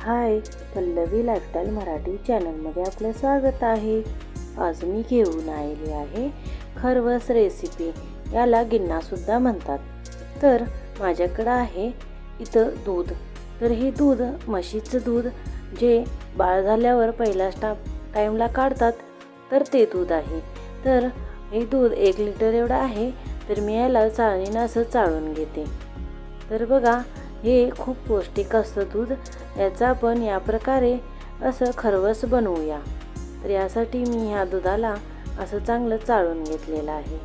हाय Pallavi lifestyle Marathi चॅनलमध्ये आपलं स्वागत आहे. आज मी घेऊन आलेली आहे खरवस रेसिपी याला गिन्नासुद्धा म्हणतात. तर माझ्याकडं आहे इथं दूध. तर हे दूध म्हशीचं दूध जे बाळ झाल्यावर पहिला स्टा टाईमला काढतात तर ते दूध आहे. तर हे दूध एक लिटर एवढं आहे तर मी याला चाळणीनं असं चाळून घेते. तर बघा हे खूप पौष्टिक असतं दूध. याचा आपण या प्रकारे असं खरवस बनवूया. तर यासाठी मी ह्या दुधाला असं चांगलं चाळून घेतलेलं आहे.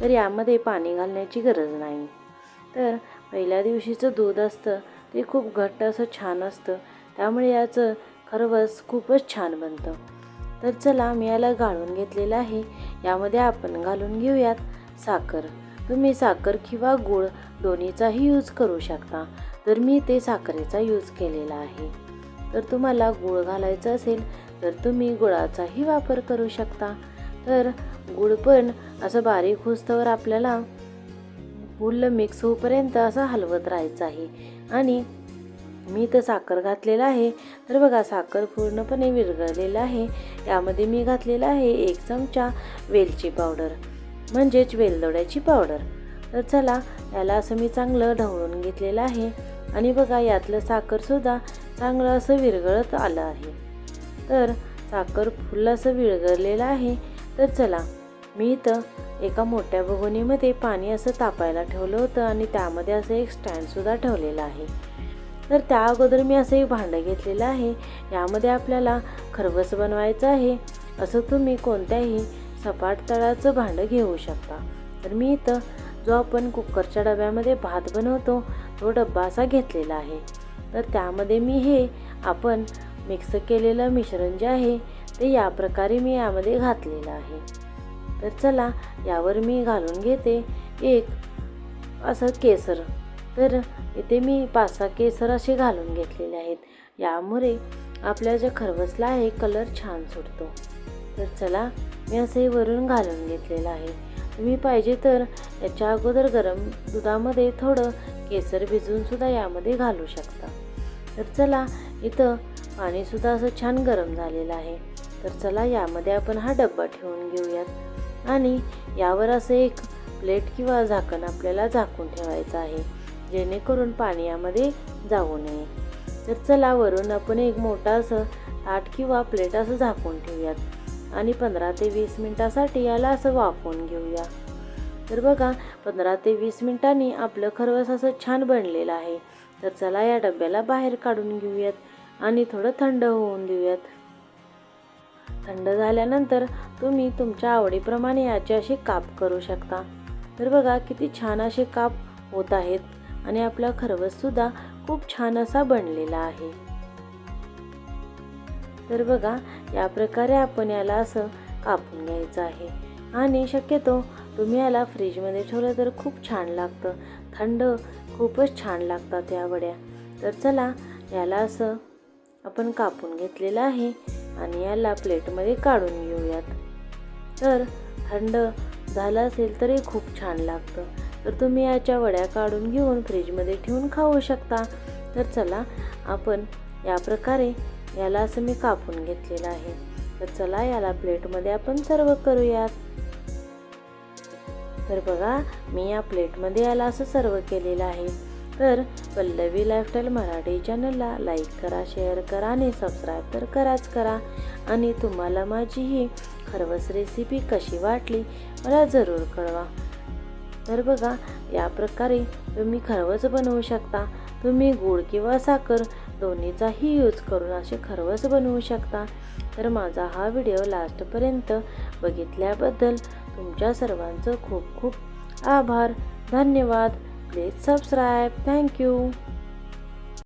तर यामध्ये पाणी घालण्याची गरज नाही. तर पहिल्या दिवशीचं दूध असतं ते खूप घट्ट असं छान असतं. त्यामुळे याचं खरवस खूपच छान बनतं. तर चला मी याला गाळून घेतलेलं आहे. यामध्ये आपण घालून घेऊयात साखर. तुम्ही साखर किंवा गूळ दोन्हीचाही यूज करू शकता. तर मी ते साखरेचा यूज केलेला आहे. तर तुम्हाला गूळ घालायचं असेल तर तुम्ही गुळाचाही वापर करू शकता. तर गुळ पण असं बारीक होस्तवर आपल्याला फुल मिक्स होईपर्यंत असं हलवत राहायचं आहे. आणि मी तर साखर घातलेला आहे. तर बघा साखर पूर्णपणे विरघळलेलं आहे. यामध्ये मी घातलेला आहे एक चमचा वेलची पावडर म्हणजेच वेलदोड्याची पावडर. तर चला याला असं मी चांगलं ढवळून घेतलेलं आहे. आणि बघा यातलं साखरसुद्धा चांगलं असं विरघळत आलं आहे. तर साखर फुल असं विरघळलेलं आहे तर चला मी इथं एका मोठ्या भगोनीमध्ये पाणी असं तापायला ठेवलं होतं आणि त्यामध्ये असं एक स्टँडसुद्धा ठेवलेलं आहे. तर त्या अगोदर मी असं एक भांडं घेतलेलं आहे यामध्ये आपल्याला खरवस बनवायचं आहे असं तुम्ही कोणत्याही सपाट तळाचं भांडं घेऊ शकता. तर मी इथं जो आपण कुकरच्या डब्यामध्ये भात बनवतो तो डब्बा असा घेतलेला आहे. तर त्यामध्ये मी हे आपण मिक्स केलेलं मिश्रण जे आहे ते या प्रकारे मी यामध्ये घातलेलं आहे. तर चला यावर मी घालून घेते एक असं केसर. तर इथे मी पाच सहा केसर असे घालून घेतलेले आहेत. यामुळे आपल्या ज्या खरवसला आहे कलर छान सुटतो. तर चला मी असं हे वरून घालून घेतलेलं आहे. तुम्ही पाहिजे तर याच्या अगोदर गरम दुधामध्ये थोडं केसर भिजवून सुद्धा यामध्ये घालू शकता. तर चला इथं पाणीसुद्धा असं छान गरम झालेलं आहे. तर चला यामध्ये आपण हा डब्बा ठेवून घेऊयात. आणि यावर असं एक प्लेट किंवा झाकण आपल्याला झाकून ठेवायचं आहे जेणेकरून पाणी यामध्ये जाऊ नये. तर चला वरून आपण एक मोठा असं ताट किंवा प्लेट असं झाकून ठेवूयात. आणि पंधरा ते वीस मिनटासाठी याला असं वाफवून घेऊया. तर बघा पंधरा ते वीस मिनटांनी आपलं खरवस असं छान बनलेलं आहे. तर चला या डब्याला बाहेर काढून घेऊयात आणि थोडं थंड होऊन देऊयात. थंड झाल्यानंतर तुम्ही तुमच्या आवडीप्रमाणे याची अशी काप करू शकता. तर बघा किती छान असे काप होत आहेत आणि आपला खरवससुद्धा खूप छान असा बनलेला आहे. तर बघा या प्रकारे आपण याला असं कापून घ्यायचं आहे. आणि शक्यतो तुम्ही याला फ्रीजमध्ये ठेवलं तर खूप छान लागतं. थंड खूपच छान लागतात या वड्या. तर चला याला असं आपण कापून घेतलेलं आहे आणि याला प्लेटमध्ये काढून घेऊयात. तर थंड झालं असेल तरी खूप छान लागतं. तर तुम्ही याच्या वड्या काढून घेऊन फ्रीजमध्ये ठेवून खाऊ शकता. तर चला आपण या प्रकारे याला असं मी कापून घेतलेलं आहे. तर चला याला प्लेटमध्ये आपण सर्व करूयात. तर बघा मी या प्लेटमध्ये याला असं सर्व केलेलं आहे. तर पल्लवी लाईफस्टाईल मराठी चॅनलला लाईक करा शेअर करा आणि सबस्क्राईब तर कराच करा. आणि तुम्हाला माझी ही खरवस रेसिपी कशी वाटली मला जरूर कळवा. तर बघा या प्रकारे तुम्ही खरवस बनवू शकता. तुम्ही गूळ किंवा साखर दोन्हीचाही यूज करून असे खरवस बनवू शकता. तर माझा हा व्हिडिओ लास्टपर्यंत बघितल्याबद्दल तुमच्या सर्वांचं खूप खूप आभार. धन्यवाद. Please subscribe. Thank you.